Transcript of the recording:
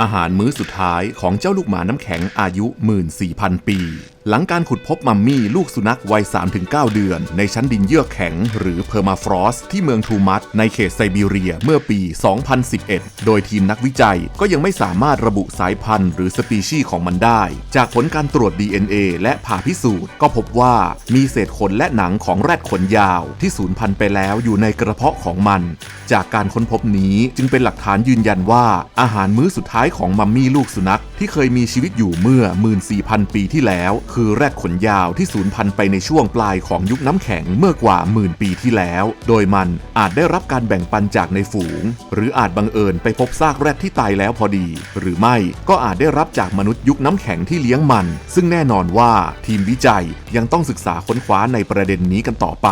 อาหารมื้อสุดท้ายของเจ้าลูกหมาน้ำแข็งอายุ 14,000 ปี หลังการขุดพบมัมมี่ลูกสุนัขวัย 3-9 เดือน ในชั้นดินเยือกแข็ง หรือเพอร์มาฟรอสที่เมืองทูมัตในเขตไซบีเรียเมื่อปี 2011 โดยทีมนักวิจัยก็ยังไม่สามารถระบุสายพันธุ์หรือสปีชีส์ของมันได้ จากผลการตรวจ DNA และผ่าพิสูจน์ ก็พบว่ามีเศษขนและหนังของแรดขนยาวที่สูญพันธุ์ไปแล้วอยู่ในกระเพาะของมัน จากการค้นพบนี้จึงเป็นหลักฐานยืนยันว่าอาหารมื้อสุดท้ายของมัมมี่ลูกสุนัขที่เคยมีชีวิตอยู่เมื่อ 14,000 ปีที่แล้ว คือแรดขนยาวที่สูญพันธุ์ไปในช่วงปลายของยุคน้ำแข็งเมื่อกว่าหมื่นปีที่แล้ว โดยมันอาจได้รับการแบ่งปันจากในฝูง หรืออาจบังเอิญไปพบซากแรดที่ตายแล้วพอดี หรือไม่ก็อาจได้รับจากมนุษย์ยุคน้ำแข็งที่เลี้ยงมัน ซึ่งแน่นอนว่าทีมวิจัยยังต้องศึกษาค้นคว้าในประเด็นนี้กันต่อไป